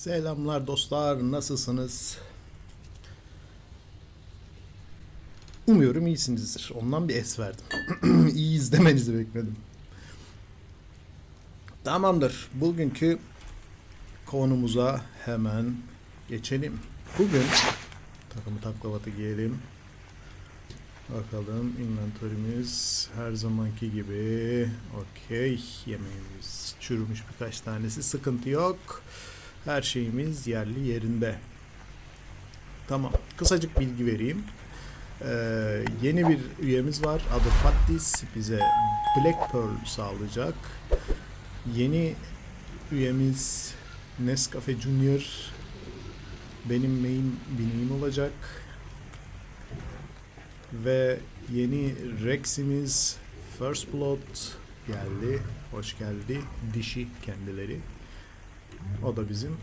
Selamlar dostlar, nasılsınız? Umuyorum iyisinizdir. Ondan bir es verdim. İyi izlemenizi bekledim. Tamamdır. Bugünkü konumuza hemen geçelim. Bugün takımı taklavatı giyelim. Bakalım inventörümüz her zamanki gibi. Okey. Yemeğimiz çürümüş birkaç tanesi. Sıkıntı yok. Her şeyimiz yerli yerinde. Tamam. Kısacık bilgi vereyim. Ee, yeni bir üyemiz var. Adı Pattis. Bize Black Pearl sağlayacak. Yeni üyemiz Nescafe Junior benim main bineğim olacak. Ve yeni Rex'imiz First Blood geldi. Hoş geldi. Dişi kendileri. O da bizim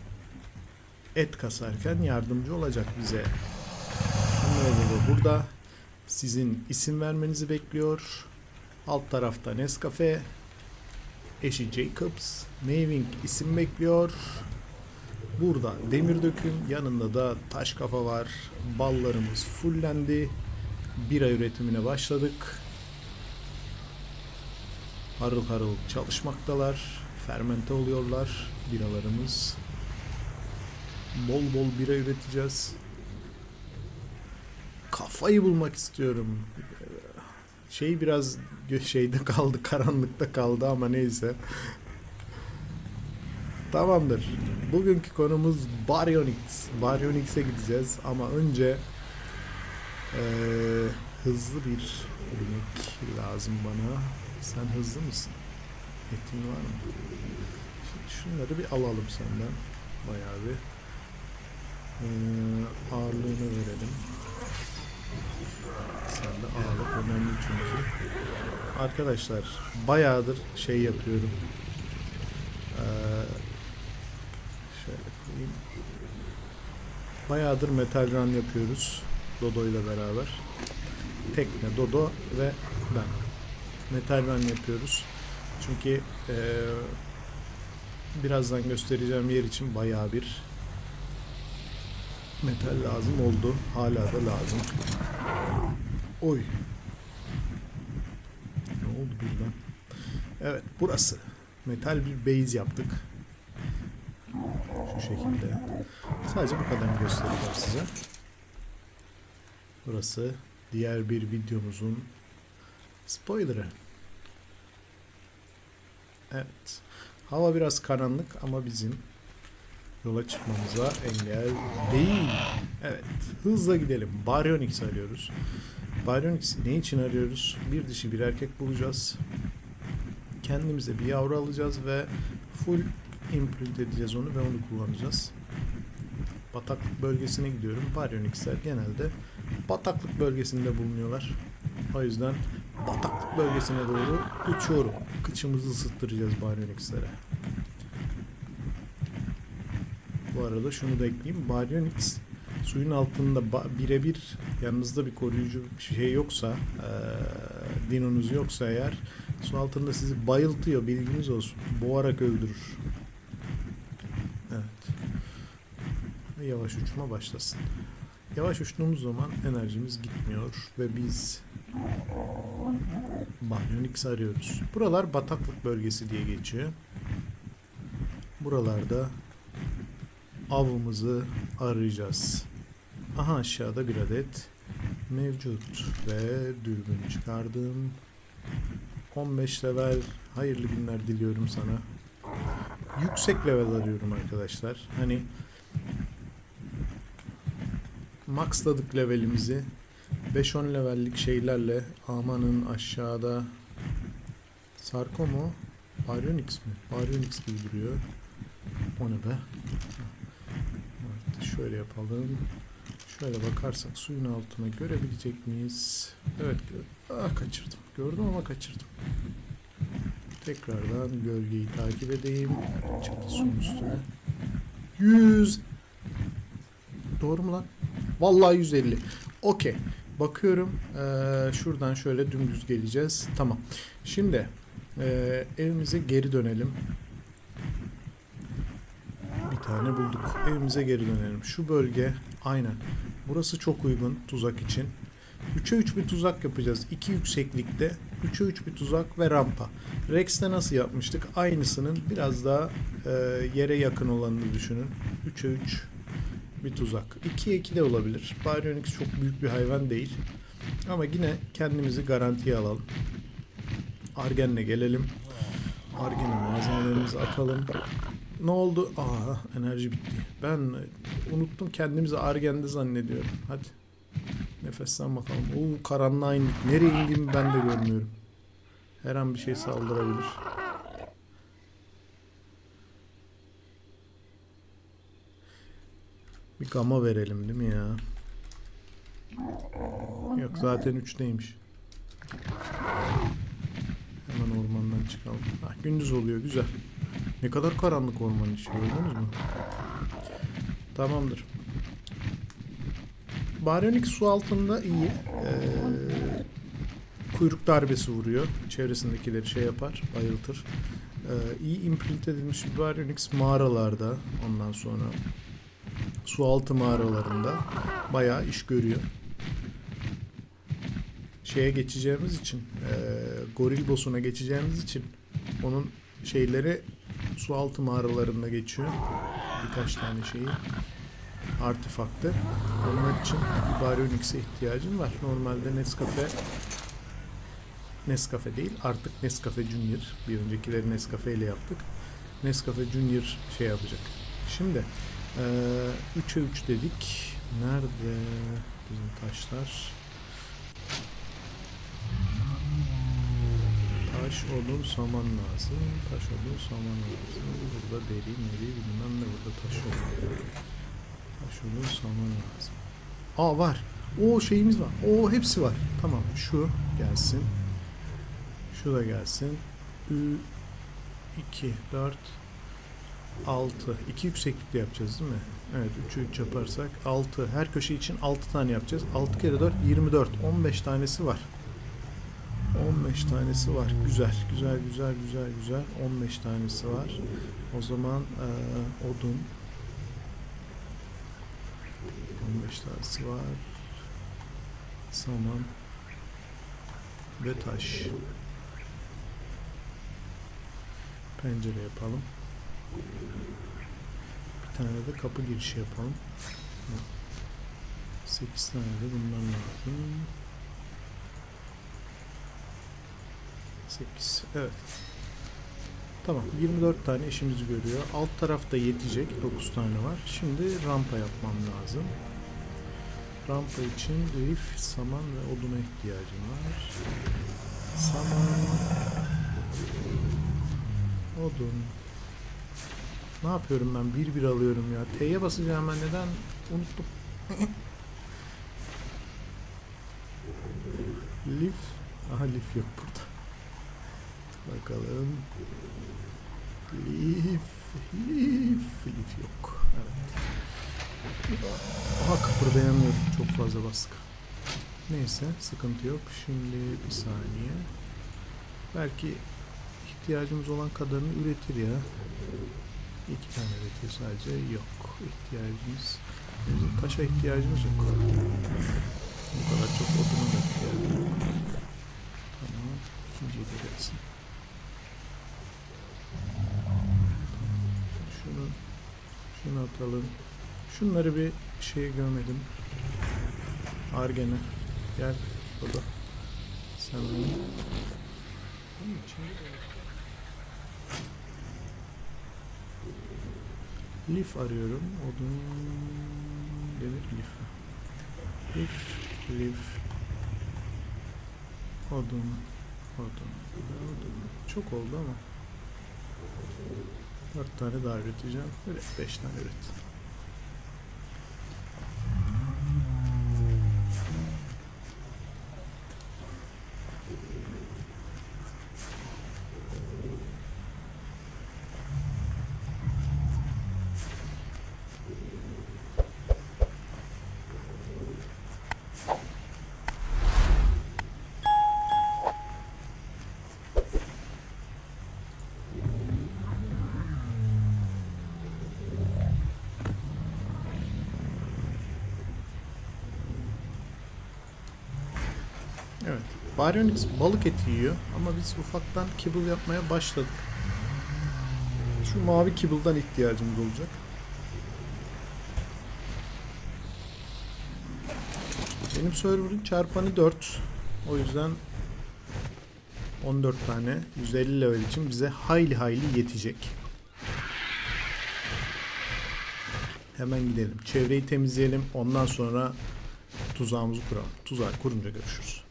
et kasarken yardımcı olacak bize. Baba burada sizin isim vermenizi bekliyor. Alt tarafta Nescafe, eşi Jacobs, Maving isim bekliyor. Burada demir döküm, yanında da taş kafa var. Ballarımız fullendi. Bira üretimine başladık. Harıl harıl çalışmaktalar. Fermente oluyorlar biralarımız. Bol bol bira üreteceğiz. Kafayı bulmak istiyorum. Şey biraz şeyde kaldı, karanlıkta kaldı ama neyse. Tamamdır. Bugünkü konumuz Baryonyx. Baryonyx'e gideceğiz ama önce eee, hızlı bir binek lazım bana. Sen hızlı mısın? Etin var mı? Şunları bir alalım senden. Bayağı bir. Ee, ağırlığını verelim. Sen de ağırlık önemli çünkü. Arkadaşlar bayağıdır şey yapıyorum. Ee, şöyle koyayım. Bayağıdır metal run yapıyoruz. Dodo ile beraber. Tekne, Dodo ve ben. Metal run yapıyoruz. Çünkü eee, birazdan göstereceğim yer için bayağı bir metal lazım oldu. Hala da lazım. Oy. Ne oldu birden? Evet burası. Metal bir base yaptık. Şu şekilde. Sadece bu kadarını göstereceğim size. Burası diğer bir videomuzun spoilerı. Evet. Hava biraz karanlık ama bizim yola çıkmamıza engel değil. Evet. Hızla gidelim. Baryonyx arıyoruz. Baryonyx ne için arıyoruz? Bir dişi bir erkek bulacağız. Kendimize bir yavru alacağız ve full imprint edeceğiz onu ve onu kullanacağız. Bataklık bölgesine gidiyorum. Baryonyx'ler genelde bataklık bölgesinde bulunuyorlar. O yüzden bataklık bölgesine doğru uçuyorum. Kıçımızı ısıttıracağız Baryonyx'lere. Bu arada şunu da ekleyeyim. Baryonyx suyun altında birebir yanınızda bir koruyucu bir şey yoksa eee dinonuz yoksa eğer su altında sizi bayıltıyor bilginiz olsun. Boğarak öldürür. Evet. Ve Yavaş uçma başlasın. Yavaş uçtuğumuz zaman enerjimiz gitmiyor ve biz Baryonyx arıyoruz. Buralar bataklık bölgesi diye geçiyor. Buralarda avımızı arayacağız. Aha aşağıda bir adet mevcut ve dürbün çıkardım. 15 level hayırlı günler diliyorum sana. Yüksek level arıyorum arkadaşlar. Hani maxladık levelimizi 5-10 levellik şeylerle amanın aşağıda Sarko mu? Baryonyx mi? Baryonyx gibi duruyor. O ne be? Evet, şöyle yapalım. Şöyle bakarsak suyun altına görebilecek miyiz? Evet. Ah kaçırdım. Gördüm ama kaçırdım. Tekrardan gölgeyi takip edeyim. Çıktı suyun üstüne. 100 Doğru mu lan? Vallahi 150. Okey. Bakıyorum. Ee, şuradan şöyle dümdüz geleceğiz. Tamam. Şimdi ee, evimize geri dönelim. Bir tane bulduk. Evimize geri dönelim. Şu bölge aynen. Burası çok uygun tuzak için. 3'e 3 bir tuzak yapacağız. 2 yükseklikte 3'e 3 bir tuzak ve rampa. Rex'te nasıl yapmıştık? Aynısının biraz daha e, yere yakın olanını düşünün. 3'e 3 bir tuzak. 2'ye 2 de olabilir. Baryonyx çok büyük bir hayvan değil. Ama yine kendimizi garantiye alalım. Argen'le gelelim. Argen'e malzemelerimizi atalım. Ne oldu? Aa enerji bitti. Ben unuttum kendimizi Argen'de zannediyorum. Hadi. Nefesten bakalım. Oo karanlığa indik. Nereye indiğimi ben de görmüyorum. Her an bir şey saldırabilir. Bir gama verelim değil mi ya? Yok zaten 3'teymiş. Hemen ormandan çıkalım. Ah, gündüz oluyor güzel. Ne kadar karanlık orman içi gördünüz mü? Tamamdır. Baryonyx su altında iyi. Ee, kuyruk darbesi vuruyor. Çevresindekileri şey yapar, bayıltır. Ee, iyi imprint edilmiş Baryonyx mağaralarda ondan sonra su altı mağaralarında bayağı iş görüyor. Şeye geçeceğimiz için, e, goril boss'una geçeceğimiz için onun şeyleri su altı mağaralarında geçiyor. Birkaç tane şeyi artefaktı. Onlar için Baryonyx'e ihtiyacın var. Normalde Nescafe Nescafe değil artık Nescafe Junior. Bir öncekileri Nescafe ile yaptık. Nescafe Junior şey yapacak. Şimdi eee 3'e 3 dedik. Nerede bizim taşlar? Taş, odun, saman lazım. Taş, odun, saman lazım. Burada deri, meri, bilmem ne burada taş odun. Taş, odun, saman lazım. Aa var. O şeyimiz var. O hepsi var. Tamam şu gelsin. Şu da gelsin. Ü 2, 4, 6. 2 yükseklikte yapacağız değil mi? Evet 3'ü 3 yaparsak 6. Her köşe için 6 tane yapacağız. 6 kere 4 24. 15 tanesi var. 15 tanesi var. Güzel, güzel, güzel, güzel, güzel. 15 tanesi var. O zaman eee, odun. 15 tanesi var. Saman. Ve taş. Pencere yapalım. Bir tane de kapı girişi yapalım. 8 tane de bundan lazım. 8. Evet. Tamam. 24 tane işimizi görüyor. Alt tarafta yetecek. 9 tane var. Şimdi rampa yapmam lazım. Rampa için rif, saman ve oduna ihtiyacım var. Saman, odun. Ne yapıyorum ben? Bir bir alıyorum ya. T'ye basacağım ben neden? Unuttum. lif. Aha lif yok burada. Bakalım. Lif, lif, lif yok. Evet. Aha kıpırdayamıyorum. Çok fazla bastık. Neyse sıkıntı yok. Şimdi bir saniye. Belki ihtiyacımız olan kadarını üretir ya. Sadece. Yok. İhtiyacımız bizim taşa ihtiyacımız yok. Bu kadar çok oduna da ihtiyacımız yok. Tamam. İkinciyi de gelsin. Şunu şunu atalım. Şunları bir şeye gömedim. Argene. Gel burada. Sen beni. Bunun Lif arıyorum. Odun demir lif. Lif, lif. Odun, odun, odun. Çok oldu ama. Dört tane daha üreteceğim. Üret, beş tane üret. Baryonyx balık eti yiyor ama biz ufaktan kibble yapmaya başladık. Şu mavi kibble'dan ihtiyacımız olacak. Benim server'ın çarpanı 4. O yüzden 14 tane 150 level için bize hayli hayli yetecek. Hemen gidelim. Çevreyi temizleyelim. Ondan sonra tuzağımızı kuralım. Tuzağı kurunca görüşürüz.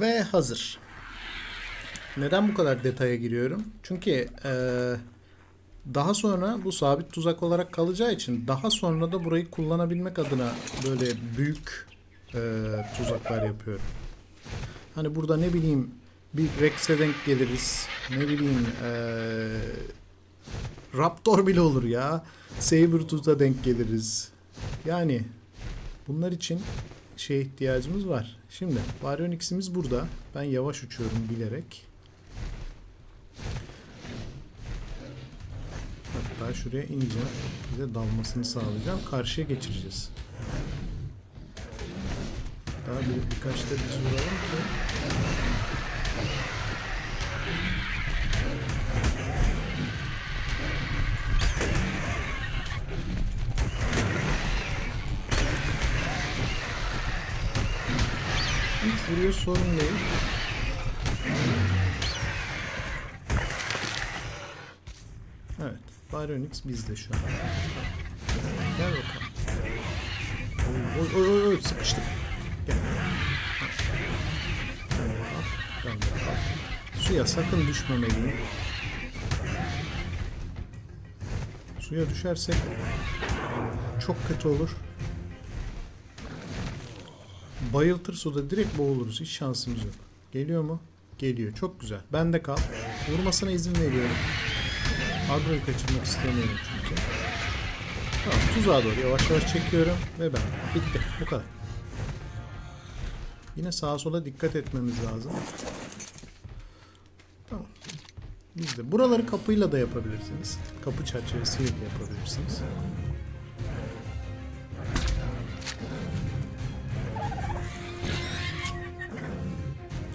Ve hazır. Neden bu kadar detaya giriyorum? Çünkü eee, daha sonra bu sabit tuzak olarak kalacağı için daha sonra da burayı kullanabilmek adına böyle büyük eee, tuzaklar yapıyorum. Hani burada ne bileyim bir Rex'e denk geliriz. Ne bileyim eee, Raptor bile olur ya. Sabertooth'a denk geliriz. Yani bunlar için şeye ihtiyacımız var. Şimdi Baryonyx'imiz burada. Ben yavaş uçuyorum bilerek. Hatta şuraya ineceğim. Bize dalmasını sağlayacağım. Karşıya geçireceğiz. Daha bir, birkaç da bir vuralım ki Vuruyor sorun. Evet. Baryonyx bizde şu an. Gel bakalım. Oy oy oy oy sıkıştık. Gel. Suya sakın düşmemeliyim. Suya düşersek çok kötü olur. Bayıltır suda direkt boğuluruz. Hiç şansımız yok. Geliyor mu? Geliyor. Çok güzel. Ben de kal. Vurmasına izin veriyorum. Agro'yu kaçırmak istemiyorum çünkü. Tamam tuzağa doğru yavaş yavaş çekiyorum ve ben. Bitti. Bu kadar. Yine sağa sola dikkat etmemiz lazım. Tamam. Biz de. Buraları kapıyla da yapabilirsiniz. Kapı çerçevesiyle de yapabilirsiniz.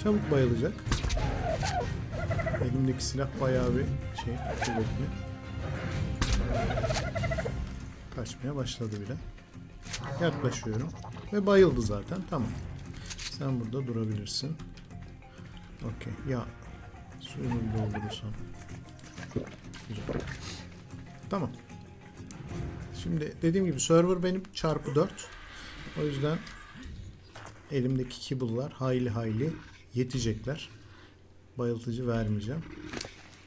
Çabuk bayılacak. Elimdeki silah bayağı bir şey kuvvetli. Kaçmaya başladı bile. Yaklaşıyorum. Ve bayıldı zaten. Tamam. Sen burada durabilirsin. Okey. Ya suyunu bir doldurursan. Güzel. Tamam. Şimdi dediğim gibi server benim çarpı 4. O yüzden elimdeki kibble'lar hayli hayli yetecekler. Bayıltıcı vermeyeceğim.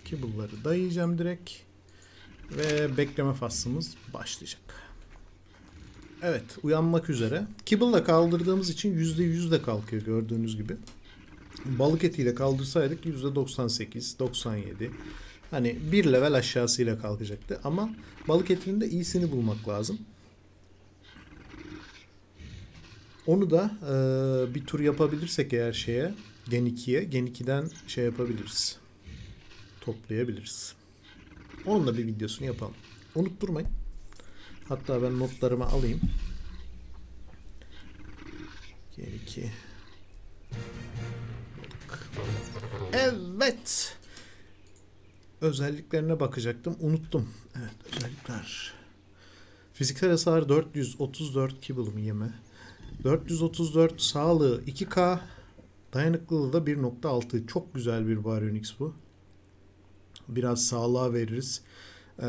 Kibble'ları dayayacağım direkt. Ve bekleme faslımız başlayacak. Evet uyanmak üzere. Kibble'la kaldırdığımız için %100 de kalkıyor gördüğünüz gibi. Balık etiyle kaldırsaydık %98, 97. Hani bir level aşağısıyla kalkacaktı. Ama balık etinin de iyisini bulmak lazım. Onu da e, bir tur yapabilirsek eğer şeye Gen 2'ye Gen 2'den şey yapabiliriz. Toplayabiliriz. Onun da bir videosunu yapalım. Unutturmayın. Hatta ben notlarımı alayım. Gen 2 Evet. Özelliklerine bakacaktım. Unuttum. Evet özellikler. Fiziksel hasar 434 kibble yeme. 434 sağlığı 2K. Dayanıklılığı da 1.6. Çok güzel bir Baryonyx bu. Biraz sağlığa veririz. Ee,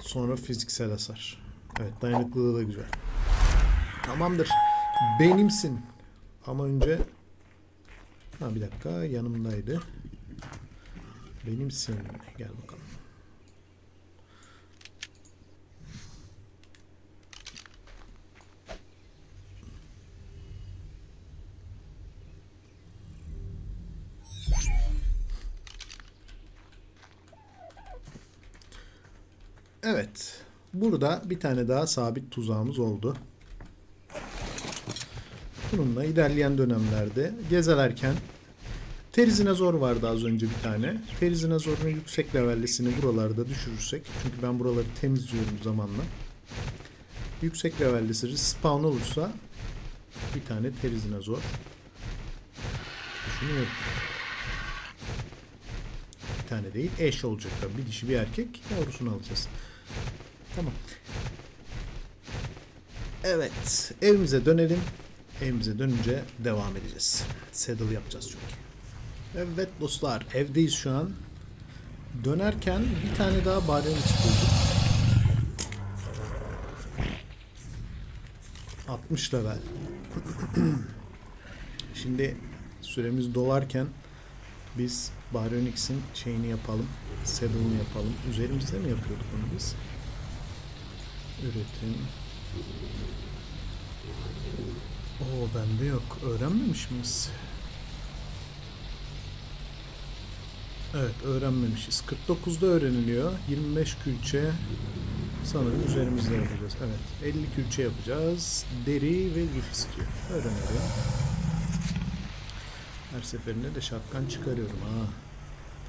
sonra fiziksel hasar. Evet dayanıklılığı da güzel. Tamamdır. Benimsin. Ama önce Ha bir dakika yanımdaydı. Benimsin. Gel bakalım. Evet. Burada bir tane daha sabit tuzağımız oldu. Bununla ilerleyen dönemlerde gezelerken Terizinazor vardı az önce bir tane. Terizinazor'un yüksek levellisini buralarda düşürürsek. Çünkü ben buraları temizliyorum zamanla. Yüksek levellisi spawn olursa bir tane Terizinazor düşünüyorum. Bir tane değil eş olacak tabii. Bir dişi bir erkek yavrusunu alacağız. Tamam. Evet. Evimize dönelim. Evimize dönünce devam edeceğiz. Saddle yapacağız çünkü. Evet dostlar evdeyiz şu an. Dönerken bir tane daha Baryonyx bulduk. 60 level. Şimdi süremiz dolarken biz Baryonyx'in şeyini yapalım. Saddle'ını yapalım. Üzerimizde mi yapıyorduk onu biz? Üretim. Oo bende yok. Öğrenmemiş miyiz? Evet öğrenmemişiz. 49'da öğreniliyor. 25 külçe sanırım üzerimizde yapacağız. Evet 50 külçe yapacağız. Deri ve lif istiyor. Öğrenelim. Her seferinde de şapkan çıkarıyorum ha.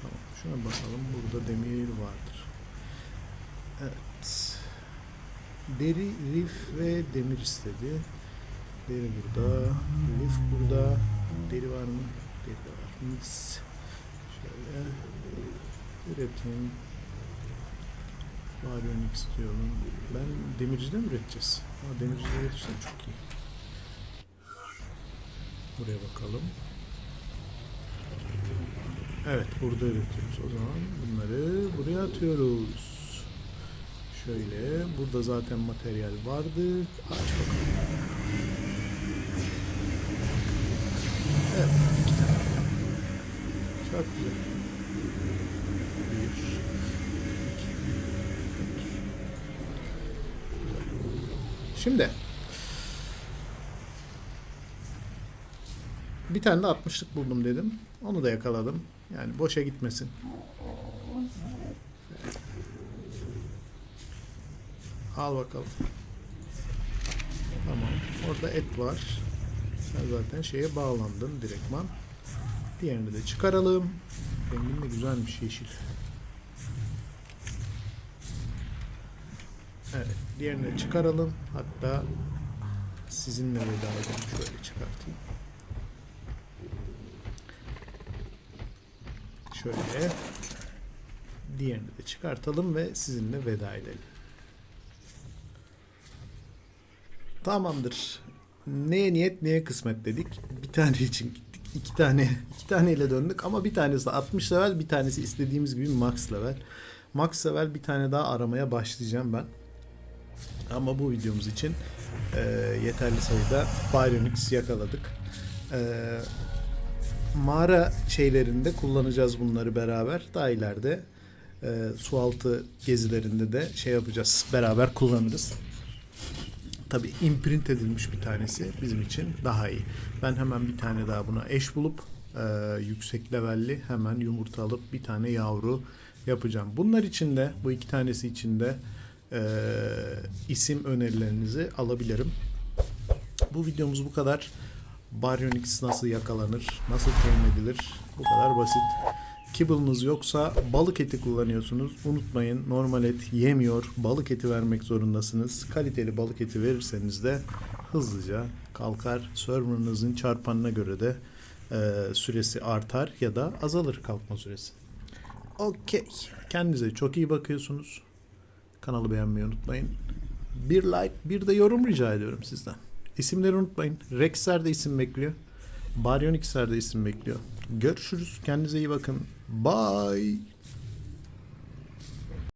Tamam şuna bakalım. Burada demir vardır. Evet. Deri, lif ve demir istedi. Deri burada. Lif burada. Deri var mı? Deri de var. Mis. Şöyle üretim. Baryonik istiyorum. Ben demircide mi üreteceğiz? Ha, demircide üretirsen çok iyi. Buraya bakalım. Evet burada üretiyoruz. O zaman bunları buraya atıyoruz. Şöyle burada zaten materyal vardı. Aç bakalım. Evet. Çok güzel. Şimdi bir tane de 60'lık buldum dedim. Onu da yakaladım. Yani boşa gitmesin. Al bakalım. Tamam. Orada et var. Sen zaten şeye bağlandın direktman. Diğerini de çıkaralım. Rengin de güzelmiş yeşil. Evet. Diğerini de çıkaralım. Hatta sizinle veda edelim. Şöyle çıkartayım. Şöyle. Diğerini de çıkartalım ve sizinle veda edelim. Tamamdır. Neye niyet neye kısmet dedik. Bir tane için gittik. iki tane iki taneyle döndük ama bir tanesi 60 level bir tanesi istediğimiz gibi max level. Max level bir tane daha aramaya başlayacağım ben. Ama bu videomuz için e, yeterli sayıda Baryonyx yakaladık. E, mağara şeylerinde kullanacağız bunları beraber. Daha ileride e, sualtı gezilerinde de şey yapacağız. Beraber kullanırız. Tabi imprint edilmiş bir tanesi bizim için daha iyi. Ben hemen bir tane daha buna eş bulup e, yüksek levelli hemen yumurta alıp bir tane yavru yapacağım. Bunlar için de bu iki tanesi için de e, isim önerilerinizi alabilirim. Bu videomuz bu kadar. Baryonyx nasıl yakalanır, nasıl temin edilir bu kadar basit. Kibble'ınız yoksa balık eti kullanıyorsunuz. Unutmayın normal et yemiyor. Balık eti vermek zorundasınız. Kaliteli balık eti verirseniz de hızlıca kalkar. Server'ınızın çarpanına göre de e, süresi artar ya da azalır kalkma süresi. Okey. Kendinize çok iyi bakıyorsunuz. Kanalı beğenmeyi unutmayın. Bir like, bir de yorum rica ediyorum sizden. İsimleri unutmayın. Rexer de isim bekliyor. Baryonyxer de isim bekliyor. Görüşürüz. Kendinize iyi bakın. Bye.